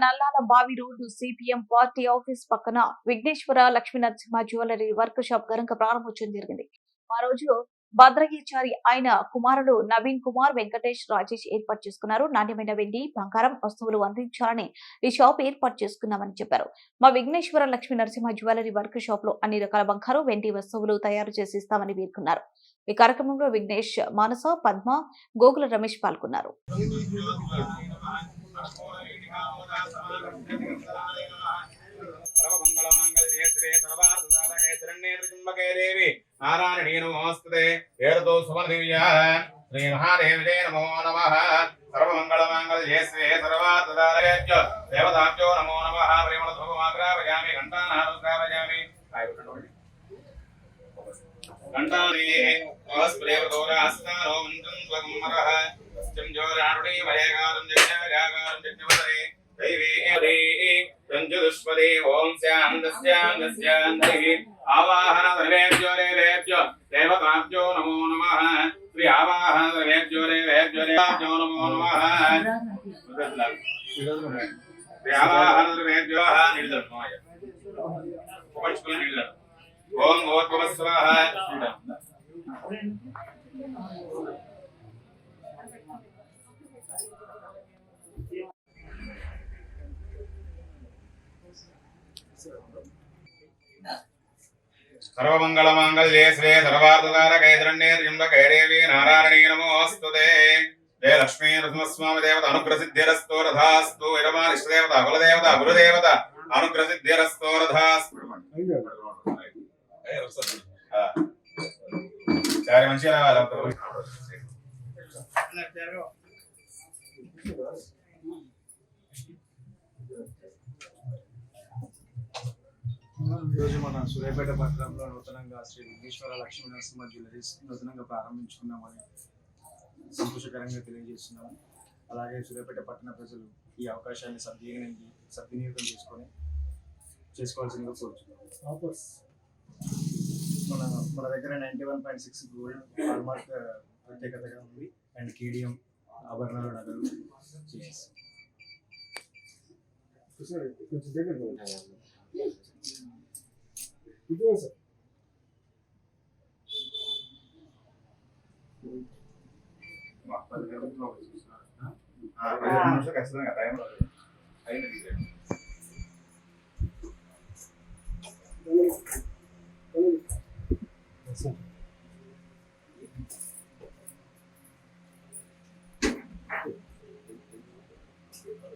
నల్లాల బావి road CPM party office పక్కన Vighneshwara Lakshmi Narasimha jewellery work shop ఘనంగా ప్రారంభోత్సవం జరిగింది. ఆ రోజు భద్రగిరిచారి ఆయన కుమారుడు నవీన్ కుమార్ వెంకటేష్ రాజేష్ ఏర్పాటు చేసుకున్నారు. నాణ్యమైన వెండి బంగారం వస్తువులు అందించాలని ఈ షాప్ ఏర్పాటు చేసుకున్నామని చెప్పారు. మా విఘ్నేశ్వర లక్ష్మీ నరసింహ జ్యువెలరీ వర్క్ షాప్లో అన్ని రకాల బంగారు వెండి వస్తువులు తయారు చేసి ఇస్తామని పేర్కొన్నారు. ఈ కార్యక్రమంలో విఘ్నేష్ మానస పద్మ గోకుల రమేష్ పాల్గొన్నారు. శ్రీ దేవి నారాయణీ నమోస్తుతే ఏరతో సుమదివ్యా శ్రీ మహాదేవ్యే నమో. నమః సర్వమంగళమాంగళ్యే శ్రీ సర్వార్థసాధకేభ్యో దేవతాభ్యో నమో నమ. ప్రేమణ శుభమాగ్రావయామి ఘంటానాదోగ్రాపయామి అండాలేహ వాసుదేవ దౌరాస్తారో మంత్రం త్వగమరః తం జోరారుడే వయగారం జగ్నాగారం జగ్నవరే దైవేరే తంజుష్పదే ఓం శాంతస్యాంగస్యాంగై ఆవాహన ద్రవేజ్యోరే వేజ్యో ఓం ఓర్భవ స్వాహ. సర్వమంగళమాంగళ్యే శ్రే సర్వార్థకారకే శరణ్యే త్ర్యంబకే దేవి నారాయణీ నమోస్తుతే జయ లక్ష్మీ నరసింహస్వామి దేవత అనుగ్రసిద్ధిరస్తో రథాస్తు. ఇరమానిష్టదేవత కులదేవత గురుదేవత అనుగ్రసిద్ధిరస్తో రథాస్తు. చారి మంచిగా రావాలి ఈరోజు మన సూర్యాపేట పట్టణంలో నూతనంగా శ్రీ విఘ్నేశ్వర లక్ష్మీ నరసింహ జ్యువెలరీస్ నూతనంగా ప్రారంభించుకున్నామని సంతోషకరంగా తెలియజేస్తున్నాము అలాగే సూర్యాపేట పట్టణ ప్రజలు ఈ అవకాశాన్ని సద్వినియోగం సద్వినియోగం చేసుకొని చేసుకోవాల్సిందిగా కోరుతున్నాం మన మన దగ్గర ninety one point six gold hallmark ప్రత్యేకతగా ఉంది. అండ్ కేడిఎం ఆభరణాలు నగలు. నిమిషాలు ఖచ్చితంగా టైం